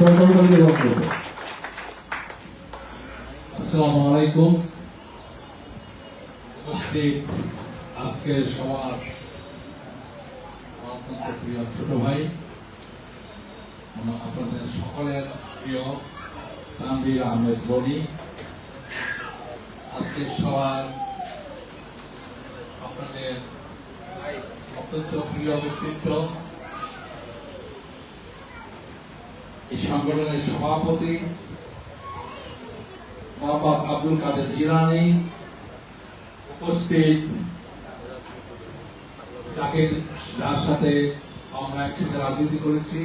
সরকারি উপস্থিত আজকের সবার অত্যন্ত প্রিয় ছোট ভাই আপনাদের সকলের প্রিয় তানভীর আহমেদ বনি আজকের সবার আপনাদের অত্যন্ত প্রিয় ব্যক্তিত্ব এই সংগঠনের সভাপতি আব্দুল কাদের জিলানি উপস্থিত। যাকে যার সাথে আমরা একসাথে রাজনীতি করেছি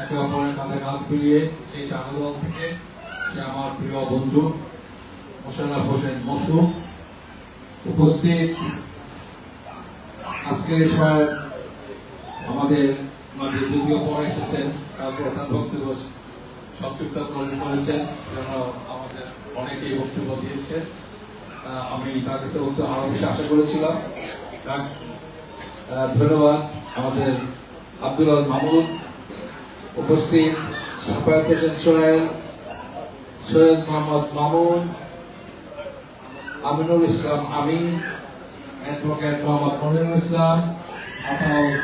একে অপরের কাঁধে কাঁধ মিলিয়ে সেই চাঁদল থেকে সে আমার প্রিয় বন্ধু মোশাররফ হোসেন মসু উপস্থিত। আজকের সময় আমাদের মাঝে যদিও পরে এসেছেন প্রধান বক্তব্য আমাদের অনেকেই বক্তব্য দিয়েছেন। আহ, আমি আব্দুল আল মামুন উপস্থিত সাফায়াত সৈয়দ মোহাম্মদ মামুন আমিনুল ইসলাম আমিন অ্যাডভোকেট মোহাম্মদ মনিরুল ইসলাম আতাউল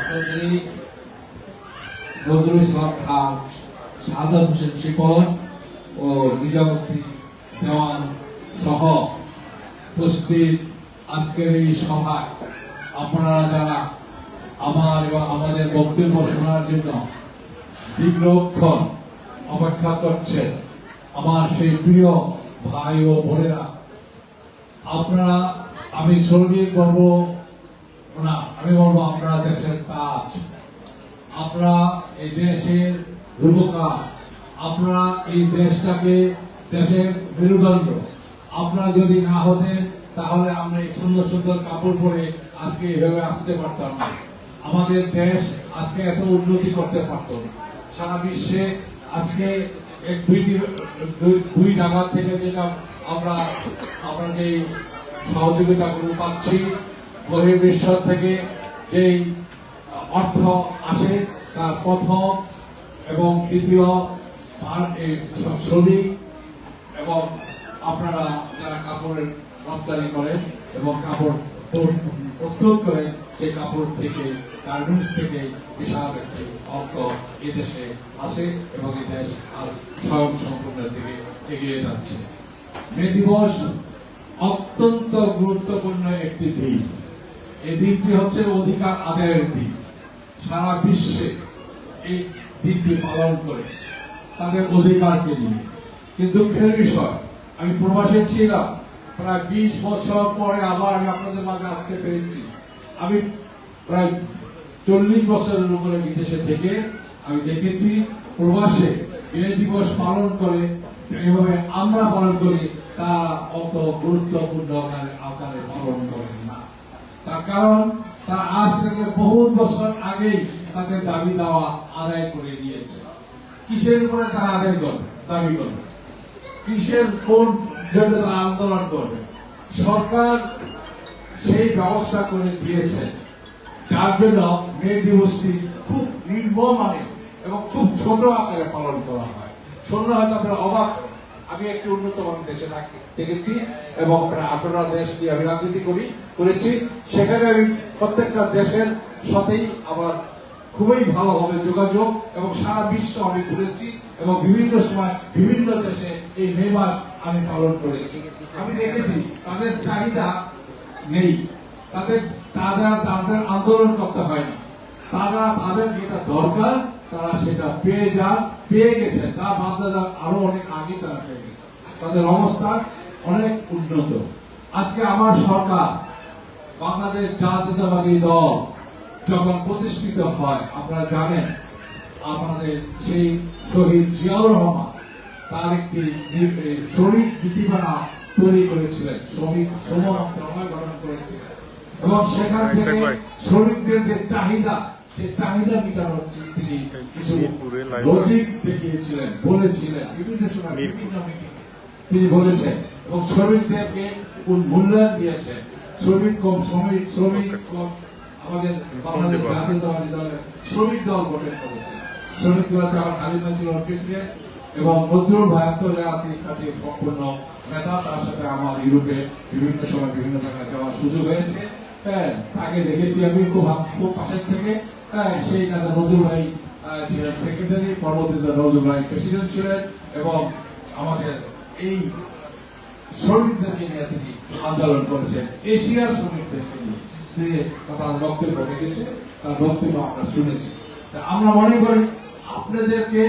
নজরুল ইসলাম খান সাদাত হোসেন শিপন ও নিজামুদ্দিন দেওয়ান সহ উপস্থিত আজকের এই সভায় আপনারা যারা আমার এবং আমাদের বক্তব্য শোনার জন্য দীর্ঘক্ষণ অপেক্ষা করছেন, আমার সেই প্রিয় ভাই ও বোনেরা, আপনারা আমি শ্রমিক বলব না, আমি বলব আপনারা দেশের কাজ। আপনারা এই দেশের রূপকার। আপনারা এই দেশটাকে দেশের মেরুদণ্ড। আপনারা যদি না হতেন, তাহলে আমরা এই সুন্দর সুন্দর কাপড় পরে আজকে এভাবে আসতে পারতাম না। আমাদের দেশ আজকে এত উন্নতি করতে পারত না। সারা বিশ্বে আজকে দুইটি, দুই- দুই জায়গা থেকে যেটা আমরা আমরা যে সহযোগিতাগুলো পাচ্ছি, বহির্বিশ্ব থেকে যেই অর্থ আসে, তার প্রথম এবং শ- শ্রমিক এবং আপনারা যারা কাপড়ের রপ্তানি করেন এবং কাপড় প্রস্তুত করেন, সেই কাপড় থেকে গার্মেন্টস থেকে বিশাল একটি অর্থ এদেশে আসে এবং এই দেশ আজ স্বয়ং সম্পূর্ণের দিকে এগিয়ে যাচ্ছে। মে দিবস অত্যন্ত গুরুত্বপূর্ণ একটি দিন। এই দিনটি হচ্ছে অধিকার আদায়ের দিন। সারা বিশ্বে এই দিনটি পালন করে, তাদের অধিকারকে নিয়ে। কিন্তু দুঃখের বিষয়, আমি প্রবাসে ছিলাম, প্রায় বিশ বছর পরে আবার আমি আপনাদের মাঝে আসতে পেরেছি। আমি প্রায় চল্লিশ বছরের উপরে বিদেশে থেকে আমি দেখেছি, প্রবাসে মে দিবস পালন করে এভাবে আমরা পালন করি, তা অত গুরুত্বপূর্ণ আকারে পালন করেন না। তার কারণ তার আজ থেকে বহু বছর আগেই তাদের দাবি দেওয়া আদায় করে দিয়েছে। কিসের উপরে তারা আদায় করবে? দাবি করবে। কিসের কোন জন্য তারা আন্দোলন করবে? সরকার সেই ব্যবস্থা করে দিয়েছে। যার জন্য মে দিবসটি খুব নির্মমানে এবং খুব ছোট আকারে পালন করা হয়। শুনলে হয়তো আপনারা অবাক। আমি একটি উন্নত দেশে থাকি- দেখেছি এবং আপনারা- আপনারা দেশ দিয়ে আমি রাজনীতি করি করেছি। সেখানে আমি প্রত্যেকটা দেশের সাথেই আমার খুবই ভালোভাবে যোগাযোগ এবং সারা বিশ্ব আমি ঘুরেছি এবং বিভিন্ন সময় বিভিন্ন দেশে এই মে মাস আমি পালন করেছি। আমি দেখেছি, তাদের চাহিদা নেই। তাদের, তারা তাদের আন্দোলন করতে হয় না তারা তাদের যেটা দরকার, তারা সেটা পেয়ে যান পেয়ে গেছে। তার বাচ্চারা আরও অনেক আগে তারা পেয়ে গেছে। তাদের অবস্থা অনেক উন্নত। আজকে আমার সরকার বাংলাদেশ জাতীয়তাবাদী দল যখন প্রতিষ্ঠিত হয় আপনারা জানেন আমাদের সেই শহীদ জিয়াউর রহমান তার একটি শ্রমিক নীতিমালা তৈরি করেছিলেন শ্রমিক শ্রম মন্ত্রণালয় গঠন করেছিলেন। এবং সেখান থেকে শ্রমিকদের যে চাহিদা সেই চাহিদা মেটানোর তিনি কিছু লজিক দেখিয়েছিলেন বলেছিলেন বিভিন্ন সময় বিভিন্ন মিটিং তিনি বলেছেন এবং শ্রমিকদেরকে মূল্যায়ন দিয়েছেন। শ্রমিক কম শ্রমিক শ্রমিক কম। আমাদের বাংলাদেশ জাতীয়তাবাদী দলের শ্রমিক দল গঠন করেছে শ্রমিক বিরোধী আমার হালিমা ছিল প্রেসিডেন্ট এবং নজরুল ভাই আন্তর্জাতিক খ্যাতি সম্পূর্ণ নেতা তার সাথে আমার ইউরোপে বিভিন্ন সময় বিভিন্ন জায়গায় যাওয়ার সুযোগ হয়েছে। হ্যাঁ তাকে দেখেছি আমি খুব খুব পাশের থেকে। হ্যাঁ সেই নেতা নজরুল ভাই ছিলেন সেক্রেটারি পরবর্তীতে নজরুল ভাই প্রেসিডেন্ট ছিলেন। এবং আমাদের এই শ্রমিকদেরকে নিয়ে তিনি আন্দোলন করেছেন, এশিয়ার শ্রমিকদেরকে নিয়ে। তিনি তার বক্তব্য রেখেছে তার বক্তব্য আমরা শুনেছি। আমরা মনে করি আপনাদেরকে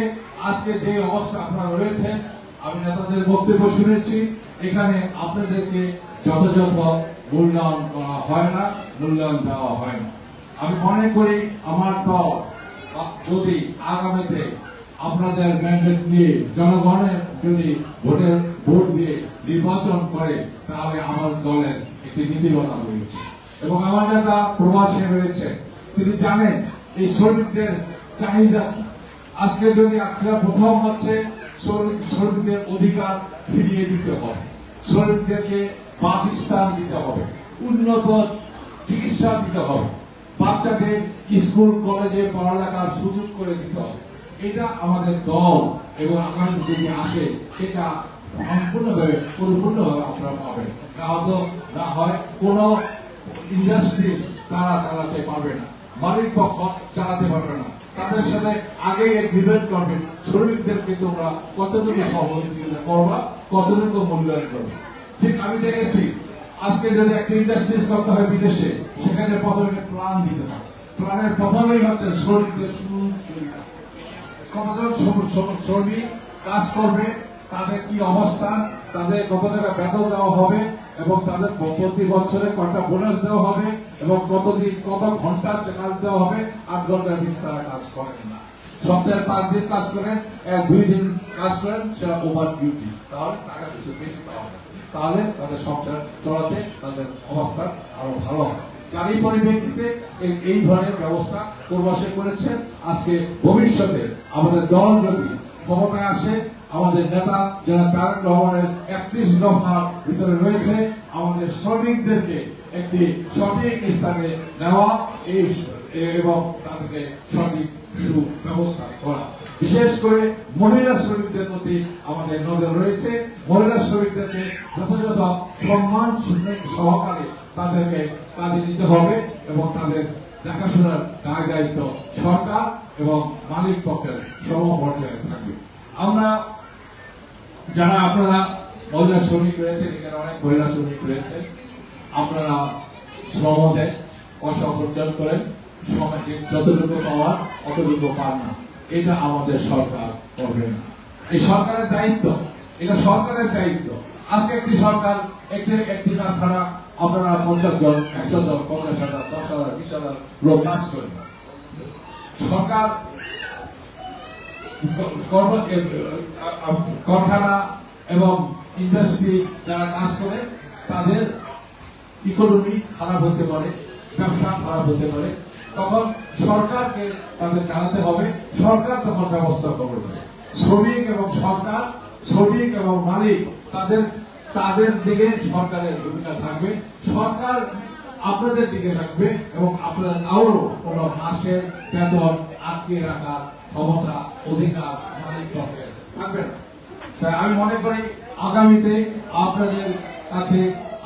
আজকে যে অবস্থা আপনারা রয়েছেন, আমি নেতাদের বক্তব্য শুনেছি, এখানে আপনাদেরকে যথাযথ মূল্যায়ন করা হয় না, মূল্যায়ন দেওয়া হয় না। আমি মনে করি আমার দল যদি আগামীতে আপনাদের ম্যান্ডেট নিয়ে জনগণের যদি ভোটের ভোট দিয়ে নির্বাচন করে, তাহলে আমার দলের একটি নীতিগতা রয়েছে। এবং আমার নেতা প্রবাসে রয়েছে তিনি জানেন এই শ্রমিকদের চাহিদা কি। আজকে যদি আপনারা প্রথম হচ্ছে শ্রমিক শ্রমিকদের অধিকার ফিরিয়ে দিতে হবে। শ্রমিকদেরকে বাসস্থান দিতে হবে। উন্নত চিকিৎসা দিতে হবে। বাচ্চাদের স্কুল, কলেজে পড়ালেখার সুযোগ করে দিতে হবে। এটা আমাদের দল এবং আগামী যদি আসে, সেটা সম্পূর্ণভাবে, পরিপূর্ণভাবে আপনারা পাবেন। না হয়তো না হয় কোন ইন্ডাস্ট্রিজ তারা চালাতে পারবে না, মালিক পক্ষ চালাতে পারবে না। তাদের সাথে আগে এগ্রিমেন্ট করবেন শ্রমিকদেরকে তোমরা কতটুকু সহযোগিতা করবা, কতটুকু মূল্যায়ন করবে। ঠিক আমি দেখেছি, আজকে যদি একটা ইন্ডাস্ট্রিজ করতে হয় বিদেশে, সেখানে প্রথমে প্ল্যান দিতে হয়। প্ল্যানের প্রথমেই হচ্ছে শ্রমিকদের সুবিধা কতজন শ্রম- শ্রম- শ্রমিক কাজ করবে, তাদের কি অবস্থান তাদের কত টাকা বেতন দেওয়া হবে এবং তাদের প্রতি বছরে কটা বোনাস দেওয়া হবে এবং কতদিন, কত ঘণ্টার কাজ দেওয়া হবে, আট ঘণ্টার ভিতরে তারা কাজ করেন না সপ্তাহে পাঁচ দিন কাজ করেন, এক, দুই দিন কাজ করেন, সেটা ওভার ডিউটি তাহলে টাকা কিছু বেশি পাওয়া তাহলে তাদের সংসার চলাতে তাদের অবস্থা আরও ভালো হবে। যারই পরিপ্রেক্ষিতে এই- ধরনের ব্যবস্থা পূর্বাসে করেছে আজকে ভবিষ্যতে আমাদের দল যদি ক্ষমতায় আসে, আমাদের নেতা যারা তারেক রহমানের একত্রিশ দফার ভিতরে রয়েছে, আমাদের শ্রমিকদেরকে একটি সঠিক স্থানে নেওয়া, এই এবং তাদেরকে সঠিক সুব্যবস্থা করা। বিশেষ করে মহিলা শ্রমিকদের প্রতি আমাদের নজর রয়েছে। মহিলা শ্রমিকদেরকে যথাযথ সম্মান সহকারে তাদেরকে কাজে নিতে হবে এবং তাদের দেখাশোনার দায় দায়িত্ব সরকার এবং মালিক পক্ষের সম পর্যায়ে থাকবে। আমরা যারা আপনারা মহিলা শ্রমিক রয়েছেন, এখানে অনেক মহিলা শ্রমিক রয়েছে আপনারা শ্রম দেন উপার্জন করেন সমাজে যতটুকু পাওয়ার অতটুকু পান না। এটা আমাদের সরকার করবে না। এই সরকারের দায়িত্ব এটা সরকারের দায়িত্ব। আজকে একটি সরকার একটি একটি কারখানা আপনারা পঞ্চাশ জন একশো জন পঞ্চাশ হাজার দশ হাজার বিশ হাজার লোক কাজ সরকার এ, আ- আ- কারখানা এবং ইন্ডাস্ট্রি যারা কাজ করে তাদের ইকোনমি খারাপ হতে পারে ব্যবসা খারাপ হতে পারে। তখন সরকারকে তাদের জানাতে হবে। সরকার তখন ব্যবস্থা করবে শ্রমিক এবং সরকার, শ্রমিক এবং মালিক, তাদের তাদের দিকে সরকারের ভূমিকা থাকবে। সরকার আপনাদের দিকে রাখবে এবং আপনাদের আরও কোন মাসের বেতন আটকে রাখার ক্ষমতা, অধিকার, মালিক পক্ষের থাকবে তাই আমি মনে করি, আগামীতে আপনাদের কাছে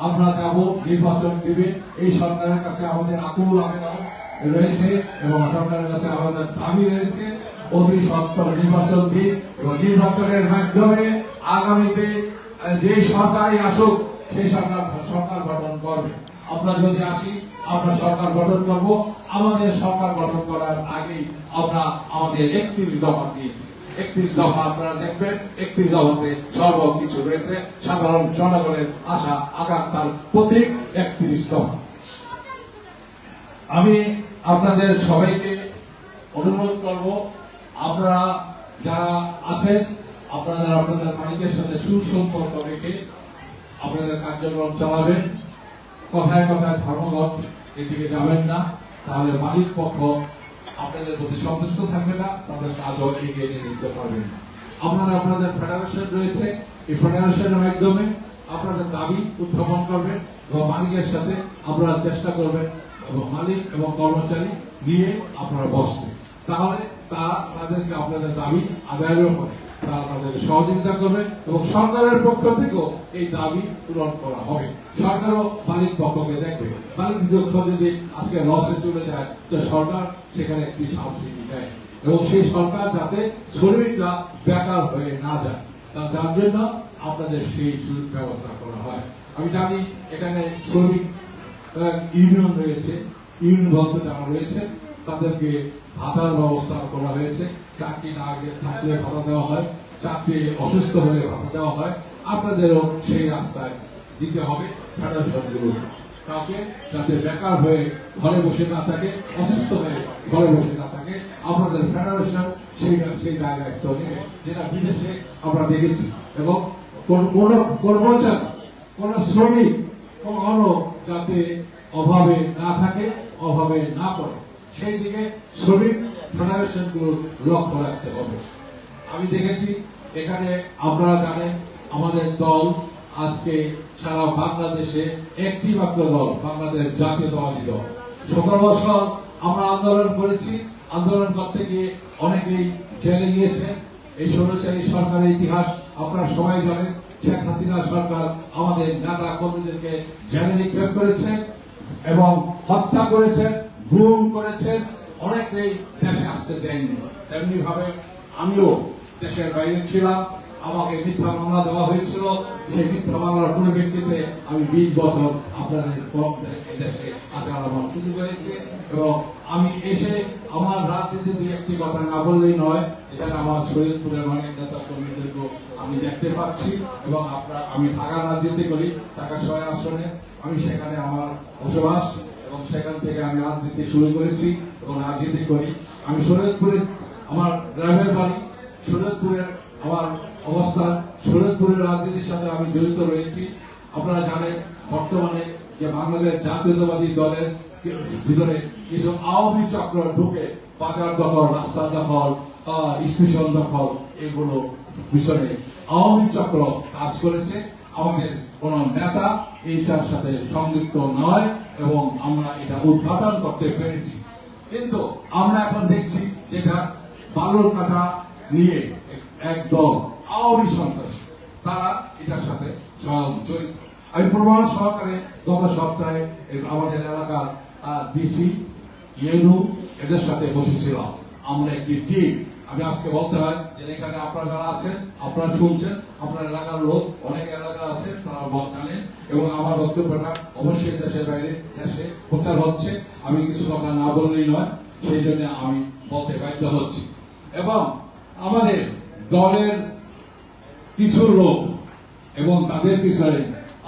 আমরা যাব, নির্বাচন দিবে। এই সরকারের কাছে আমাদের আকুল আবেদন। রয়েছে এবং সরকারের কাছে আমাদের দাবি রয়েছে, অতি সত্তর নির্বাচন দিন এবং নির্বাচনের মাধ্যমে আগামীতে যে সরকারই আসুক, সেই সরকার সরকার গঠন করবে। আমরা যদি আসি, আমরা সরকার গঠন করব। আমাদের সরকার গঠন করার আগেই আমরা আমাদের একত্রিশ দফা দিয়েছি। একত্রিশ দফা আপনারা দেখবেন, একত্রিশ দফাতে সর্বকিছু রয়েছে। সাধারণ জনগণের আশা, আকাঙ্ক্ষার প্রতীক একত্রিশ দফা। আমি আপনাদের সবাইকে অনুরোধ করব, আপনারা যারা আছেন, আপনারা আপনাদের মালিকের সাথে সুসম্পর্ক রেখে আপনাদের কার্যক্রম চালাবেন। কথায় কথায় ধর্মঘট এদিকে যাবেন না, তাহলে মালিক পক্ষ আপনাদের প্রতি সন্তুষ্ট থাকবে না, তাদের কাজও এগিয়ে নিয়ে নিতে পারবেন আপনারা আপনাদের ফেডারেশন রয়েছে, এই ফেডারেশনের মাধ্যমে আপনাদের দাবি উত্থাপন করবেন এবং মালিকের সাথে আপনারা চেষ্টা করবেন এবং মালিক এবং কর্মচারী নিয়ে আপনারা বসবেন। তাহলে তা তাদেরকে আপনাদের দাবি আদায়ের উপরে তারা তাদের সহযোগিতা করবে এবং সরকারের পক্ষ থেকেও এই দাবি পূরণ করা হবে। সরকারও মালিক পক্ষকে দেখবে। মালিক পক্ষ যদি আজকে লসে চলে যায়, তো সরকার সেখানে একটি সাবসিডি দেয়। এবং সেই সরকার যাতে শ্রমিকরা বেকার হয়ে না যায় যার জন্য আপনাদের সেই ব্যবস্থা করা হয়। আমি জানি এখানে শ্রমিক ইউনিয়ন রয়েছে, ইউনিয়ন ভক্ত যারা রয়েছে, তাদেরকে ভাতার ব্যবস্থা করা হয়েছে। চাকরি না আগে থাকলে ভাতা দেওয়া হয়, চাকরি অসুস্থ হলে ভাতা দেওয়া হয়। আপনাদেরও সেই রাস্তায় দিতে হবে ফেডারেশনগুলো। কাউকে যাতে বেকার হয়ে ঘরে বসে না থাকে, অসুস্থ হয়ে ঘরে বসে না থাকে, আপনাদের ফেডারেশন সেই সেই দায় দায়িত্ব নেবে, যেটা বিদেশে আমরা দেখেছি। এবং কোন কোন কর্মচারী, কোন শ্রমিক কখনো যাতে অভাবে না থাকে, অভাবে না পড়ে। সেই দিকে শ্রমিক ফেডারেশনগুলোর লক্ষ্য রাখতে হবে। আমি দেখেছি, এখানে আপনারা জানেন, আমাদের দল আজকে সারা বাংলাদেশে একটি মাত্র দল, বাংলাদেশ জাতীয়তাবাদী দল। সতেরো বছর আমরা আন্দোলন করেছি। আন্দোলন করতে গিয়ে অনেকেই জেলে গিয়েছেন। এই ষোলচারী সরকারের ইতিহাস আপনারা সবাই জানেন। শেখ হাসিনা সরকার আমাদের নেতা কর্মীদেরকে জেলে নিক্ষেপ করেছেন এবং হত্যা করেছেন গুম করেছেন অনেকেই দেশে আসতে দেয়নি। তেমনি ভাবে আমিও দেশের বাইরে ছিলাম। আমাকে মিথ্যা মামলা দেওয়া হয়েছিল। সেই মিথ্যা মামলার পরিপ্রেক্ষিতে আমি বিশ বছর আপনাদের দেশে আসার আমার সুযোগ হয়েছে এবং আমি এসে আমার রাজনীতি দুই একটি কথা না বললেই নয়, এখানে আমার শরীয়তপুরের অনেক নেতা কর্মীদেরকেও আমি দেখতে পাচ্ছি এবং আপনার, আমি ঢাকা রাজনীতি করি, ঢাকা ছয় আসনে। আমি সেখানে আমার বসবাস এবং সেখান থেকে আমি রাজনীতি শুরু করেছি এবং রাজনীতি করি। আমি শরীয়তপুরে আমার গ্রামের বাড়ি শরীয়তপুরের আমার অবস্থান, শরীয়তপুরের রাজনীতির সাথে আমি জড়িত রয়েছি। আপনারা জানেন, বর্তমানে যে বাংলাদেশ জাতীয়তাবাদী দলের ভিতরে কিছু আওয়ামী চক্র ঢুকে বাজার দখল, রাস্তা দখল স্টেশন দখল, এগুলো পিছনে আওয়ামী চক্র কাজ করেছে। আমাদের কোন নেতা এই চার সাথে সংযুক্ত নয় এবং আমরা এটা উদ্ঘাটন করতে পেরেছি। কিন্তু আমরা এখন দেখছি যেটা বালুর কাটা নিয়ে একদম আওয়ামী সন্ত্রাস। তারা এটার সাথে জড়িত আমি প্রমাণ সহকারে গত সপ্তাহে আমাদের এলাকার ডিসি ইয়েনু এদের সাথে বসেছিলাম। আমরা একটি টিম আমি আজকে বলতে হয় যে এখানে আপনারা যারা আছেন, আপনারা শুনছেন, আপনার এলাকার লোক, অনেক এলাকা আছে, তারা জানেন এবং আমার বক্তব্যটা অবশ্যই দেশের বাইরে দেশে প্রচার হচ্ছে। আমি কিছু কথা না বললেই নয়, সেই জন্য আমি বলতে বাধ্য হচ্ছি। এবং আমাদের দলের কিছু লোক এবং তাদের পিছনে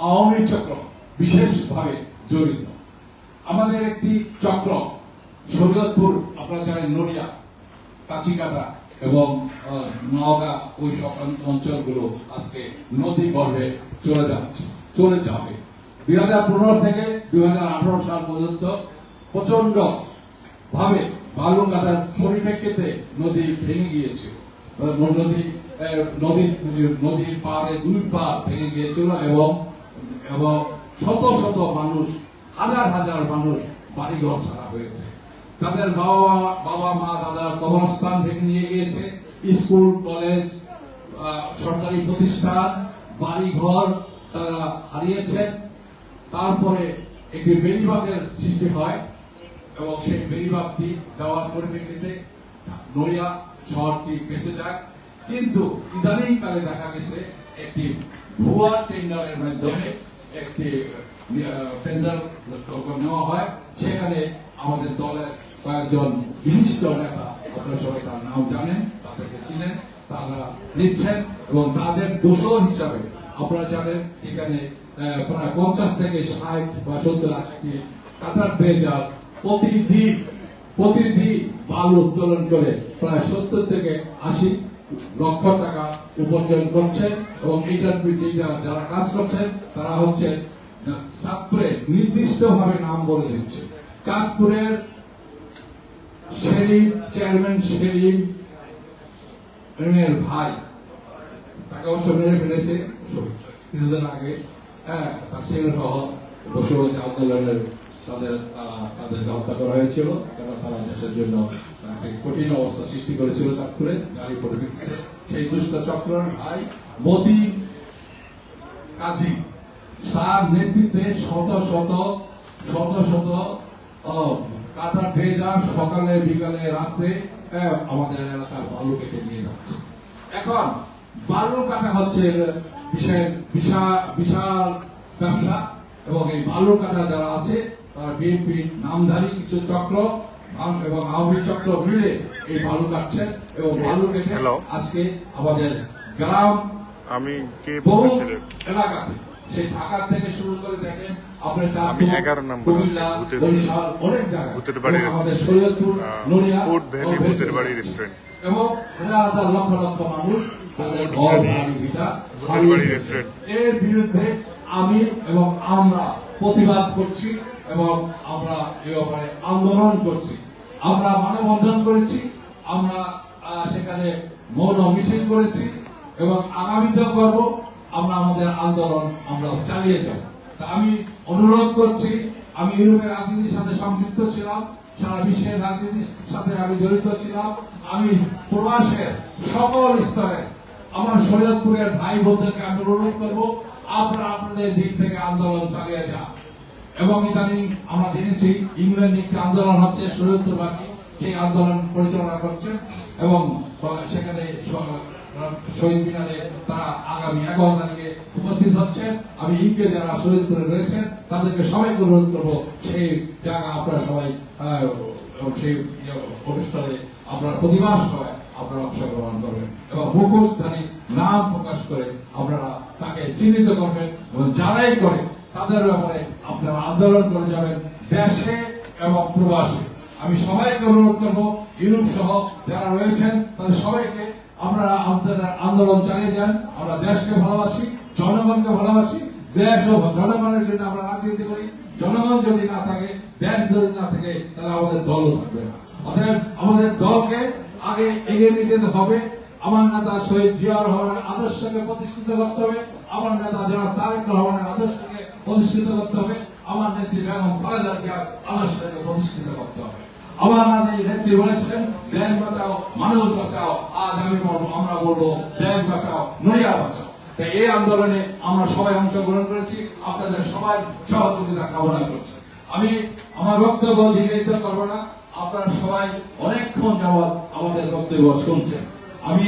আওয়ামী চক্র বিশেষভাবে জড়িত। আমাদের একটি চক্র, শরীয়তপুর, আপনারা জানেন নড়িয়া কাছিকাটা এবং নওগাঁ, ওই সব অঞ্চলগুলো আজকে নদী গর্ভে চলে যাচ্ছে, চলে যাবে। দুই হাজার পনেরো থেকে দুই হাজার আঠারো সাল পর্যন্ত প্রচণ্ড ভাবে বালু কাটার পরিপ্রেক্ষিতে নদী ভেঙে গিয়েছে। নদী নদীর নদীর পাড়ে দুই পার ভেঙে গিয়েছিল এবং এবং শত শত মানুষ, হাজার হাজার মানুষ বাড়িঘর ছাড়া হয়েছে। তাদের বাবা বাবা, মা দাদা কবরস্থান থেকে নিয়ে গিয়েছে। স্কুল, কলেজ সরকারি প্রতিষ্ঠান বাড়ি ঘর তারা হারিয়েছেন তারপরে একটি বেড়িবাঁধের সৃষ্টি হয় এবং সেই বেড়িবাঁধটি দেওয়ার পরিপ্রেক্ষিতে নড়িয়া শহরটি বেঁচে যায়। কিন্তু ইদানিং কালে দেখা গেছে একটি ভুয়া টেন্ডারের মাধ্যমে একটি টেন্ডার নেওয়া হয়। সেখানে আমাদের দলের কয়েকজন বিশিষ্ট নেতা, আপনারা সবাই তার নাম জানেন, তাদেরকে চিনেন, তারা নিচ্ছেন এবং তাদের দোষর হিসাবে, আপনারা জানেন, এখানে প্রায় পঞ্চাশ থেকে ষাট বা সত্তর আশিটি কাটার ড্রেজার প্রতিদিন প্রতিদিন বালু উত্তোলন করে প্রায় সত্তর থেকে আশি লক্ষ টাকা উপার্জন করছেন এবং যেটা যারা কাজ করছেন, তারা হচ্ছে চাঁদপুরে নির্দিষ্ট ভাবে নাম বলে দিচ্ছে। চাঁদপুরের সেলিম, চেয়ারম্যান সেলিম এর ভাই, তাকে অবশ্য মেরে ফেলেছে। কিছুদিন আগে হ্যাঁ তার ছেলে সহ বসুবাদী আন্দোলনের তাদের তাদেরকে হত্যা করা হয়েছিল কেন তারা দেশের জন্য কঠিন অবস্থা সৃষ্টি করেছিল সেই দুষ্ট চক্রের ভাই মোদী কাজী নেতৃত্বে শত শত শত শত কাটা সকালে বিকালে রাত্রে আমাদের এলাকার বালু কেটে নিয়ে যাচ্ছে। এখন বালু কাটা হচ্ছে বিশাল বিশাল ব্যবসা এবং এই বালু কাটা যারা আছে, তারা বিএনপি নামধারী কিছু চক্র এবং আওয়ামী চক্র মিলে এই বালু কাটছেন এবং বালু কেটে আজকে আমাদের গ্রাম আমি কে বহু এলাকাতে। সেই ঢাকা থেকে শুরু করে দেখেন আপনার চাঁদপুর, কুমিল্লা বরিশাল অনেক জায়গায়। ভূতের বাড়ির এবং আমাদের শরীয়তপুর নড়িয়া ফুড ভ্যালি ও ভূতের ভেতরে। বাড়ি রেস্টুরেন্ট এবং হাজার হাজার লক্ষ লক্ষ মানুষ তাদের ঘর ভিটা। এর বিরুদ্ধে আমি এবং আমরা প্রতিবাদ করছি। এবং আমরা এ ব্যাপারে আন্দোলন করছি। আমরা মানববন্ধন করেছি, আমরা সেখানে মৌন মিছিল করেছি এবং আগামীতেও করব, আমরা আমাদের আন্দোলন আমরা চালিয়ে যাব। তা আমি অনুরোধ করছি, আমি ইউরোপের রাজনীতির সাথে সম্পৃক্ত ছিলাম, সারা বিশ্বের রাজনীতির সাথে আমি জড়িত ছিলাম। আমি প্রবাসের সকল স্তরে আমার শরীয়তপুরের ভাই বোনদেরকে আমি অনুরোধ করব, আপনারা আপনাদের দিক থেকে আন্দোলন চালিয়ে যান। এবং ইদানিং আমরা জেনেছি ইংল্যান্ডে একটি আন্দোলন হচ্ছে শরীয়তপুরবাসী সেই আন্দোলন পরিচালনা করছেন এবং সেখানে শহীদ মিনারে তারা আগামী এগারো তারিখে উপস্থিত হচ্ছেন আমি ইকে যারা রয়েছেন তাদেরকে অনুরোধ করব, সেই জায়গা আপনারা সবাই সেই আপনারা অংশগ্রহণ করবেন। এবং মুখোশধারী নাম প্রকাশ করে আপনারা তাকে চিহ্নিত করবেন এবং যারাই করে তাদের ব্যাপারে আপনারা আন্দোলন করে যাবেন দেশে এবং প্রবাসে। আমি সবাইকে অনুরোধ করব, ইউরোপ সহ যারা রয়েছেন, তাদের সবাইকে আমরা আমাদের আন্দোলন চালিয়ে যান। আমরা দেশকে ভালোবাসি, জনগণকে ভালোবাসি, দেশ ও জনগণের জন্য আমরা রাজনীতি করি। জনগণ যদি না থাকে, দেশ যদি না থাকে, তাহলে আমাদের দলও থাকবে না। অতএব আমাদের দলকে আগে এগিয়ে নিয়ে যেতে হবে। আমার নেতা শহীদ জিয়াউর রহমানের আদর্শকে প্রতিষ্ঠিত করতে হবে। আমার নেতা জনাব তারেক রহমানের আদর্শকে প্রতিষ্ঠিত করতে হবে। আমার নেত্রী বেগম খালেদা জিয়ার আদর্শকে প্রতিষ্ঠিত করতে হবে। আমার নেত্রী নেত্রী বলেছেন দেশ বাঁচাও, মানুষ বাঁচাও, আজ আমি বলব, আমরা বলব দেশ বাঁচাও নড়িয়া বাঁচাও। তাই এই আন্দোলনে আমরা সবাই অংশগ্রহণ করেছি, আপনাদের সবাই সহযোগিতা কামনা করছি। আমি আমার বক্তব্য দীর্ঘায়িত করব না, আপনারা সবাই অনেকক্ষণ যাবৎ আমাদের বক্তব্য শুনছেন। আমি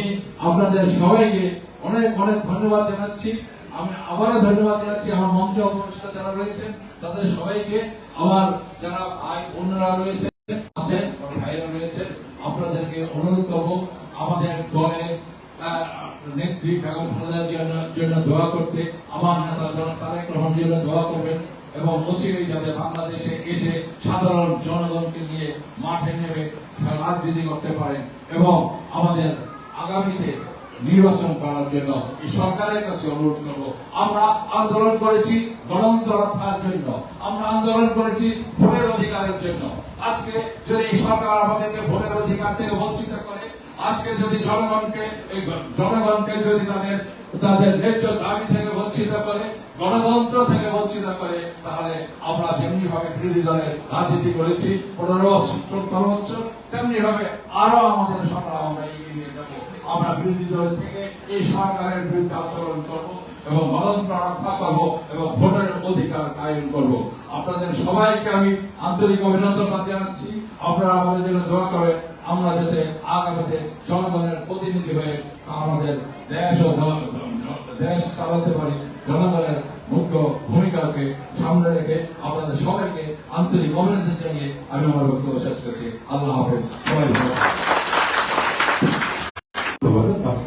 আপনাদের সবাইকে অনেক অনেক ধন্যবাদ জানাচ্ছি। আমি আবারও ধন্যবাদ জানাচ্ছি আমার মঞ্চ অবস্থা যারা রয়েছেন তাদের সবাইকে। আমার যারা ভাই বোনরা রয়েছেন আছেন ভাইরা রয়েছেন আপনাদেরকে অনুরোধ করব আমাদের আহ, নেত্রী বেগম খালেদা জিয়ার জন্য দোয়া করতে আমার নেতা জনাব তারেক রহমানের জন্য দোয়া করবেন এবং অচিরেই যাতে বাংলাদেশে এসে সাধারণ জনগণকে নিয়ে মাঠে নেমে রাজনীতি করতে পারেন এবং আমাদের আগামীতে নির্বাচন করার জন্য এই সরকারের কাছে অনুরোধ করব। আমরা আন্দোলন করেছি গণতন্ত্র রক্ষার জন্য। আমরা আন্দোলন করেছি ভোটের অধিকারের জন্য। আজকে যদি এই সরকার আমাদেরকে ভোটের অধিকার থেকে বঞ্চিত করে, আজকে যদি জনগণকে, এই জনগণকে যদি তাদের তাদের ন্যায্য দাবি থেকে বঞ্চিত করে, গণতন্ত্র থেকে বঞ্চিত করে, তাহলে আমরা যেমনি ভাবে বিরোধী দলের রাজনীতি করেছি, পনেরো বছর সতেরো বছর তেমনি ভাবে আরও আমাদের সংগ্রাম আমরা এগিয়ে নিয়ে যাব। আমরা বিরোধী দল থেকে এই সরকারের বিরুদ্ধে আন্দোলন করব এবং গণতন্ত্র রক্ষা করব এবং ভোটের অধিকার কায়েম করব। আপনাদের সবাইকে আমি আন্তরিক অভিনন্দন জানাচ্ছি। আপনারা আমাদের জন্য দোয়া করেন। আমরা যাতে আগামীতে জনগণের প্রতিনিধি হয়ে আমাদের দেশ ও দেশ চালাতে পারি। জনগণের মুখ্য ভূমিকাকে সামনে রেখে আপনাদের সবাইকে আন্তরিক অভিনন্দন জানিয়ে আমি আমার বক্তব্য শেষ করছি। আল্লাহ হাফেজ। সবাই। No, it's a good one.